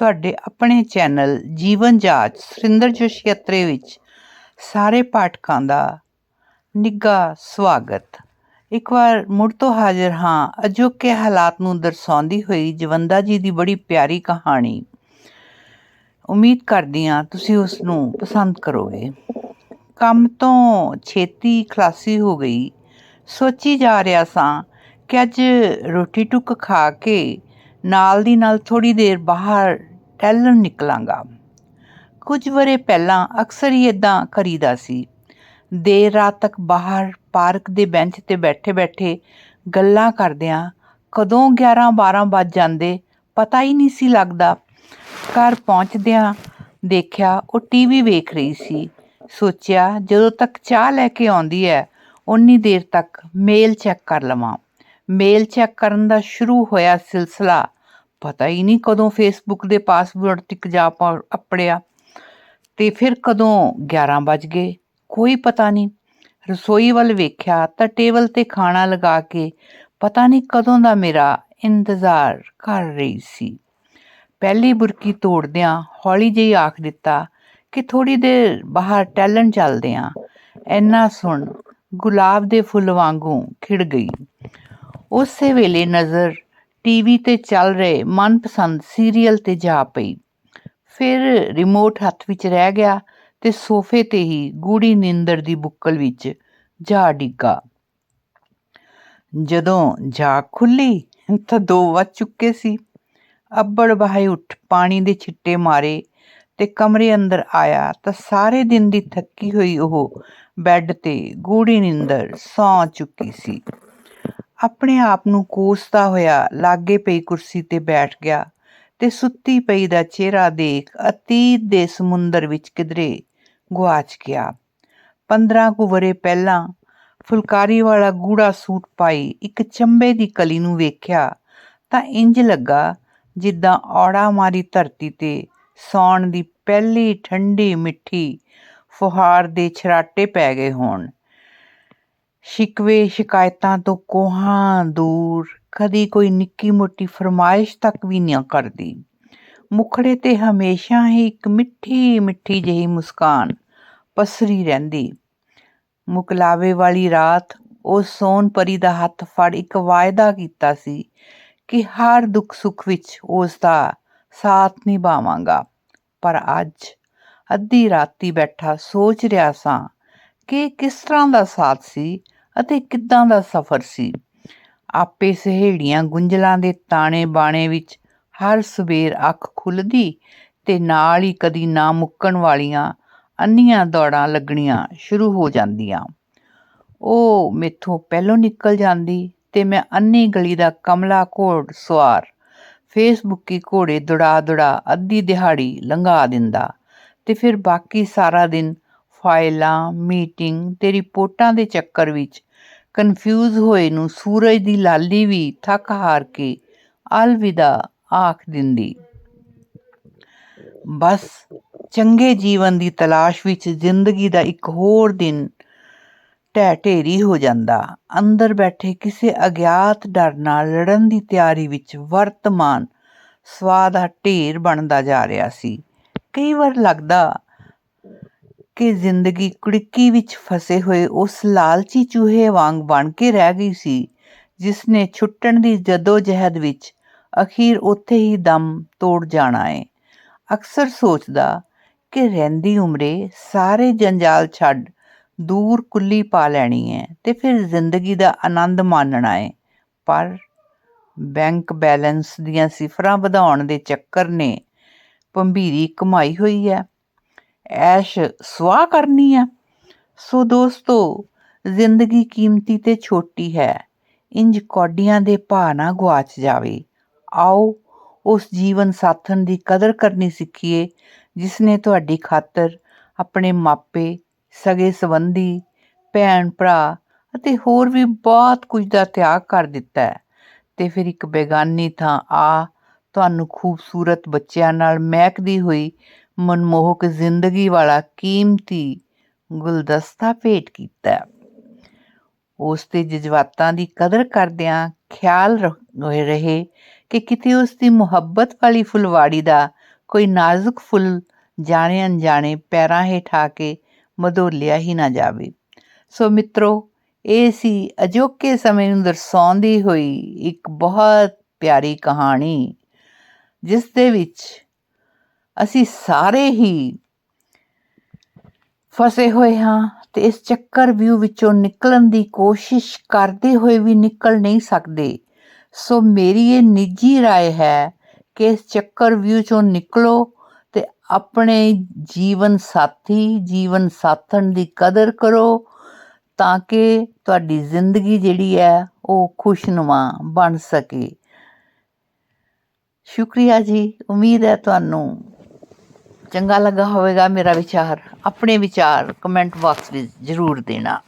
ਤੁਹਾਡੇ ਆਪਣੇ ਚੈਨਲ ਜੀਵਨ ਜਾਚ ਸੁਰਿੰਦਰ ਜੋਸ਼ੀ ਅਤਰੇ ਵਿੱਚ ਸਾਰੇ ਪਾਠਕਾਂ ਦਾ ਨਿੱਘਾ ਸਵਾਗਤ। ਇੱਕ ਵਾਰ ਮੁੜ ਤੋਂ ਹਾਜ਼ਰ ਹਾਂ, ਅਜੋਕੇ ਹਾਲਾਤ ਨੂੰ ਦਰਸਾਉਂਦੀ ਹੋਈ ਜਵੰਦਾ ਜੀ ਦੀ ਬੜੀ ਪਿਆਰੀ ਕਹਾਣੀ। ਉਮੀਦ ਕਰਦੀ ਹਾਂ ਤੁਸੀਂ ਉਸ ਨੂੰ ਪਸੰਦ ਕਰੋਗੇ। ਕੰਮ ਤੋਂ ਛੇਤੀ ਖਲਾਸੀ ਹੋ ਗਈ। ਸੋਚੀ ਜਾ ਰਿਹਾ ਸਾਂ ਕਿ ਅੱਜ ਰੋਟੀ ਟੁੱਕ ਖਾ ਕੇ ਨਾਲ ਦੀ ਨਾਲ ਥੋੜੀ ਦੇਰ ਬਾਹਰ ਟਹਿਲਣ ਨਿਕਲਾਂਗਾ। ਕੁਝ ਵਰੇ ਪਹਿਲਾਂ ਅਕਸਰ ਹੀ ਇਦਾਂ ਕਰੀਦਾ ਸੀ। ਦੇਰ ਰਾਤ ਤੱਕ ਬਾਹਰ ਪਾਰਕ ਦੇ ਬੈਂਚ ਤੇ ਬੈਠੇ-ਬੈਠੇ ਗੱਲਾਂ ਕਰਦਿਆਂ ਕਦੋਂ 11-12 ਵੱਜ ਜਾਂਦੇ ਪਤਾ ਹੀ ਨਹੀਂ ਸੀ ਲੱਗਦਾ। ਘਰ ਪਹੁੰਚਦਿਆਂ ਦੇਖਿਆ ਉਹ ਟੀਵੀ ਵੇਖ ਰਹੀ ਸੀ। ਸੋਚਿਆ ਜਦੋਂ ਤੱਕ ਚਾਹ ਲੈ ਕੇ ਆਉਂਦੀ ਹੈ ਉਨੀ ਦੇਰ ਤੱਕ ਮੇਲ ਚੈੱਕ ਕਰ ਲਵਾਂ। ਮੇਲ ਚੈੱਕ ਕਰਨ ਦਾ ਸ਼ੁਰੂ ਹੋਇਆ ਸਿਲਸਿਲਾ ਪਤਾ ਹੀ ਨਹੀਂ ਕਦੋਂ ਫੇਸਬੁੱਕ ਦੇ ਪਾਸਵਰਡ ਤੱਕ ਜਾ ਅਪੜਿਆ ਤੇ ਫਿਰ ਕਦੋਂ 11 ਵੱਜ ਗਏ, ਕੋਈ ਪਤਾ ਨਹੀਂ। ਰਸੋਈ ਵੱਲ ਵੇਖਿਆ ਤਾਂ ਟੇਬਲ ਤੇ ਖਾਣਾ ਲਗਾ ਕੇ ਪਤਾ ਨਹੀਂ ਕਦੋਂ ਦਾ ਮੇਰਾ ਇੰਤਜ਼ਾਰ ਕਰ ਰਹੀ ਸੀ। ਪਹਿਲੀ ਬੁਰਕੀ ਤੋੜਦਿਆਂ ਹੌਲੀ ਜਿਹੀ ਆਖ ਦਿੱਤਾ ਕਿ ਥੋੜੀ ਦੇਰ ਬਾਹਰ ਟੈਲਨ ਚੱਲਦੇ ਆਂ ਐਨਾ ਸੁਣ, ਗੁਲਾਬ ਦੇ ਫੁੱਲ ਵਾਂਗੂ ਖਿੜ ਗਈ। ਉਸੇ ਵੇਲੇ ਨਜ਼ਰ ਟੀਵੀ ਤੇ ਚੱਲ ਰਹੇ ਮਨਪਸੰਦ ਸੀਰੀਅਲ ਤੇ ਜਾ ਪਈ। ਫਿਰ ਰਿਮੋਟ ਹੱਥ ਵਿੱਚ ਰਹਿ ਗਿਆ ਤੇ ਸੋਫੇ ਤੇ ਹੀ ਗੂੜੀ ਨਿੰਦਰ ਦੀ ਬੁੱਕਲ ਵਿੱਚ ਜਾ ਡਿੱਗਾ। ਜਦੋਂ ਜਾ ਖੁੱਲੀ ਤਾਂ ਦੋ ਵੱਜ ਚੁੱਕੇ ਸੀ। ਅੱਬੜ ਬਹਾਈ ਉੱਠ ਪਾਣੀ ਦੇ ਛਿੱਟੇ ਮਾਰੇ ਤੇ ਕਮਰੇ ਅੰਦਰ ਆਇਆ ਤਾਂ ਸਾਰੇ ਦਿਨ ਦੀ ਥੱਕੀ ਹੋਈ ਉਹ ਬੈੱਡ ਤੇ ਗੂੜੀ ਨਿੰਦਰ ਸੌਂ ਚੁੱਕੀ ਸੀ। ਆਪਣੇ ਆਪ ਨੂੰ ਕੋਸਦਾ ਹੋਇਆ ਲਾਗੇ ਪਈ ਕੁਰਸੀ ਤੇ ਬੈਠ ਗਿਆ ਤੇ ਸੁੱਤੀ ਪਈ ਦਾ ਚਿਹਰਾ ਦੇਖ ਅਤੀਤ ਦੇ ਸਮੁੰਦਰ ਵਿੱਚ ਕਿਧਰੇ ਗੁਆਚ ਗਿਆ। 15 ਕੁ ਵਰੇ ਪਹਿਲਾਂ ਫੁਲਕਾਰੀ ਵਾਲਾ ਗੂੜਾ ਸੂਟ ਪਾਈ ਇੱਕ ਚੰਬੇ ਦੀ ਕਲੀ ਨੂੰ ਵੇਖਿਆ ਤਾਂ ਇੰਜ ਲੱਗਾ ਜਿੱਦਾਂ ਔੜਾ ਮਾਰੀ ਧਰਤੀ ਤੇ ਸੌਣ ਦੀ ਪਹਿਲੀ ਠੰਡੀ ਮਿੱਠੀ ਫੁਹਾਰ ਦੇ ਛਰਾਟੇ ਪੈ ਗਏ ਹੋਣ। ਸ਼ਿਕਵੇ ਸ਼ਿਕਾਇਤਾਂ ਤੋਂ ਕੋਹਾਂ ਦੂਰ ਕਦੀ ਕੋਈ ਨਿੱਕੀ ਮੋਟੀ ਫਰਮਾਇਸ਼ ਤੱਕ ਵੀ ਨਹੀਂ ਕਰਦੀ ਮੁਖੜੇ ਤੇ ਹਮੇਸ਼ਾ ਹੀ ਇੱਕ ਮਿੱਠੀ ਮਿੱਠੀ ਜਿਹੀ ਮੁਸਕਾਨ ਪਸਰੀ ਰਹਿੰਦੀ ਮੁਕਲਾਵੇ ਵਾਲੀ ਰਾਤ ਉਹ ਸੋਨ ਪਰੀ ਦਾ ਹੱਥ ਫੜ ਇੱਕ ਵਾਅਦਾ ਕੀਤਾ ਸੀ ਕਿ ਹਰ ਦੁੱਖ ਸੁੱਖ ਵਿੱਚ ਉਸ ਦਾ ਸਾਥ ਨਿਭਾਵਾਂਗਾ ਪਰ ਅੱਜ ਅੱਧੀ ਰਾਤੀ ਬੈਠਾ ਸੋਚ ਰਿਹਾ ਸਾਂ ਕਿ ਕਿਸ ਤਰ੍ਹਾਂ ਦਾ ਸਾਥ ਸੀ ਅਤੇ ਕਿੱਦਾਂ ਦਾ ਸਫ਼ਰ ਸੀ? ਆਪੇ ਸਹੇੜੀਆਂ ਗੁੰਝਲਾਂ ਦੇ ਤਾਣੇ ਬਾਣੇ ਵਿੱਚ ਹਰ ਸਵੇਰ ਅੱਖ ਖੁੱਲਦੀ ਤੇ ਨਾਲ ਹੀ ਕਦੀ ਨਾ ਮੁੱਕਣ ਵਾਲੀਆਂ ਅੰਨੀਆਂ ਦੌੜਾਂ ਲੱਗਣੀਆਂ ਸ਼ੁਰੂ ਹੋ ਜਾਂਦੀਆਂ। ਉਹ ਮੇਥੋਂ ਪਹਿਲੋਂ ਨਿਕਲ ਜਾਂਦੀ ਤੇ ਮੈਂ ਅੰਨੀ ਗਲੀ ਦਾ ਕਮਲਾ ਘੋੜ ਸਵਾਰ, ਫੇਸਬੁੱਕੀ ਘੋੜੇ ਦੁੜਾ ਦੁੜਾ ਅੱਧੀ ਦਿਹਾੜੀ ਲੰਘਾ ਦਿੰਦਾ ਤੇ ਫਿਰ ਬਾਕੀ ਸਾਰਾ ਦਿਨ ਫਾਈਲਾਂ, ਮੀਟਿੰਗ ਤੇ ਰਿਪੋਰਟਾਂ ਦੇ ਚੱਕਰ ਵਿੱਚ ਕਨਫਿਊਜ਼ ਹੋਏ ਨੂੰ ਸੂਰਜ ਦੀ ਲਾਲੀ ਵੀ ਥੱਕ ਹਾਰ ਕੇ ਅਲਵਿਦਾ ਆਖ ਦਿੰਦੀ। ਬਸ ਚੰਗੇ ਜੀਵਨ ਦੀ ਤਲਾਸ਼ ਵਿੱਚ ਜ਼ਿੰਦਗੀ ਦਾ ਇੱਕ ਹੋਰ ਦਿਨ ਢਹਿ ਢੇਰੀ ਹੋ ਜਾਂਦਾ। ਅੰਦਰ ਬੈਠੇ ਕਿਸੇ ਅਗਿਆਤ ਡਰ ਨਾਲ ਲੜਨ ਦੀ ਤਿਆਰੀ ਵਿੱਚ ਵਰਤਮਾਨ ਸਵਾਦ ਦਾ ਢੇਰ ਬਣਦਾ ਜਾ ਰਿਹਾ ਸੀ। ਕਈ ਵਾਰ ਲੱਗਦਾ ਕਿ ਜ਼ਿੰਦਗੀ ਕੁੜਿੱਕੀ ਵਿੱਚ ਫਸੇ ਹੋਏ ਉਸ ਲਾਲਚੀ ਚੂਹੇ ਵਾਂਗ ਬਣ ਕੇ ਰਹਿ ਗਈ ਸੀ ਜਿਸ ਨੇ ਛੁੱਟਣ ਦੀ ਜਦੋ ਜਹਿਦ ਵਿੱਚ ਅਖੀਰ ਉੱਥੇ ਹੀ ਦਮ ਤੋੜ ਜਾਣਾ ਏ। ਅਕਸਰ ਸੋਚਦਾ ਕਿ ਰਹਿੰਦੀ ਉਮਰੇ ਸਾਰੇ ਜੰਜਾਲ ਛੱਡ ਦੂਰ ਕੁੱਲੀ ਪਾ ਲੈਣੀ ਹੈ ਤੇ ਫਿਰ ਜ਼ਿੰਦਗੀ ਦਾ ਆਨੰਦ ਮਾਣਨਾ ਹੈ ਪਰ ਬੈਂਕ ਬੈਲੈਂਸ ਦੀਆਂ ਸਿਫਰਾਂ ਵਧਾਉਣ ਦੇ ਚੱਕਰ ਨੇ ਪੰਭੀਰੀ ਕਮਾਈ ਹੋਈ ਹੈ। ਐਸ਼ ਸਵਾਹ ਕਰਨੀ ਹੈ ਸੋ ਦੋਸਤੋ, ਜ਼ਿੰਦਗੀ ਕੀਮਤੀ ਤੇ ਛੋਟੀ ਹੈ। ਇੰਜ ਕੌਡੀਆਂ ਦੇ ਭਾਅ ਨਾ ਗਵਾਚ ਜਾਵੇ। ਆਓ, ਉਸ ਜੀਵਨ ਸਾਥਣ ਦੀ ਕਦਰ ਕਰਨੀ ਸਿੱਖੀਏ ਜਿਸ ਨੇ ਤੁਹਾਡੀ ਖਾਤਰ ਆਪਣੇ ਮਾਪੇ, ਸਗੇ ਸੰਬੰਧੀ, ਭੈਣ ਭਰਾ ਅਤੇ ਹੋਰ ਵੀ ਬਹੁਤ ਕੁਝ ਦਾ ਤਿਆਗ ਕਰ ਦਿੱਤਾ ਹੈ। ਤੇ ਫਿਰ ਇੱਕ ਬੇਗਾਨੀ ਥਾਂ ਆ, ਤੁਹਾਨੂੰ ਖੂਬਸੂਰਤ ਬੱਚਿਆਂ ਨਾਲ ਮਹਿਕਦੀ ਹੋਈ ਮਨਮੋਹਕ ਜ਼ਿੰਦਗੀ ਵਾਲਾ ਕੀਮਤੀ ਗੁਲਦਸਤਾ ਭੇਟ ਕੀਤਾ। ਉਸ ਤੇ ਜਜ਼ਬਾਤਾਂ ਦੀ ਕਦਰ ਕਰਦਿਆਂ ਖਿਆਲ ਰਹੇ ਕਿ ਕਿਤੇ ਉਸ ਦੀ ਮੁਹੱਬਤ ਵਾਲੀ ਫੁਲਵਾੜੀ ਦਾ ਕੋਈ ਨਾਜ਼ੁਕ ਫੁੱਲ ਜਾਣੇ ਅਣਜਾਣੇ ਪੈਰਾਂ ਹੇਠ ਆ ਕੇ ਮਧੋਲਿਆ ਹੀ ਨਾ ਜਾਵੇ। ਸੋ ਮਿੱਤਰੋ, ਇਹ ਸੀ ਅਜੋਕੇ ਸਮੇਂ ਨੂੰ ਦਰਸਾਉਂਦੀ ਹੋਈ ਇੱਕ ਬਹੁਤ ਪਿਆਰੀ ਕਹਾਣੀ, ਜਿਸ ਦੇ ਵਿੱਚ ਅਸੀਂ ਸਾਰੇ ਹੀ ਫਸੇ ਹੋਏ ਹਾਂ ਤੇ ਇਸ ਚੱਕਰ ਵਿਊ ਵਿੱਚੋਂ ਨਿਕਲਣ ਦੀ ਕੋਸ਼ਿਸ਼ ਕਰਦੇ ਹੋਏ ਵੀ ਨਿਕਲ ਨਹੀਂ ਸਕਦੇ ਸੋ ਮੇਰੀ ਇਹ ਨਿੱਜੀ رائے ਹੈ ਕਿ ਇਸ ਚੱਕਰ ਵਿਊ ਚੋਂ ਨਿਕਲੋ ਤੇ ਆਪਣੇ ਜੀਵਨ ਸਾਥੀ ਜੀਵਨ ਸਾਥਣ ਦੀ ਕਦਰ ਕਰੋ ਤਾਂ ਕਿ ਤੁਹਾਡੀ ਜ਼ਿੰਦਗੀ ਜਿਹੜੀ ਹੈ ਉਹ ਖੁਸ਼ਨੁਮਾ ਬਣ ਸਕੇ ਸ਼ੁਕਰੀਆ ਜੀ ਉਮੀਦ ਹੈ ਤੁਹਾਨੂੰ ਚੰਗਾ ਲੱਗਾ ਹੋਵੇਗਾ ਮੇਰਾ ਵਿਚਾਰ ਆਪਣੇ ਵਿਚਾਰ ਕਮੈਂਟ ਬਾਕਸ ਵਿੱਚ ਜ਼ਰੂਰ ਦੇਣਾ।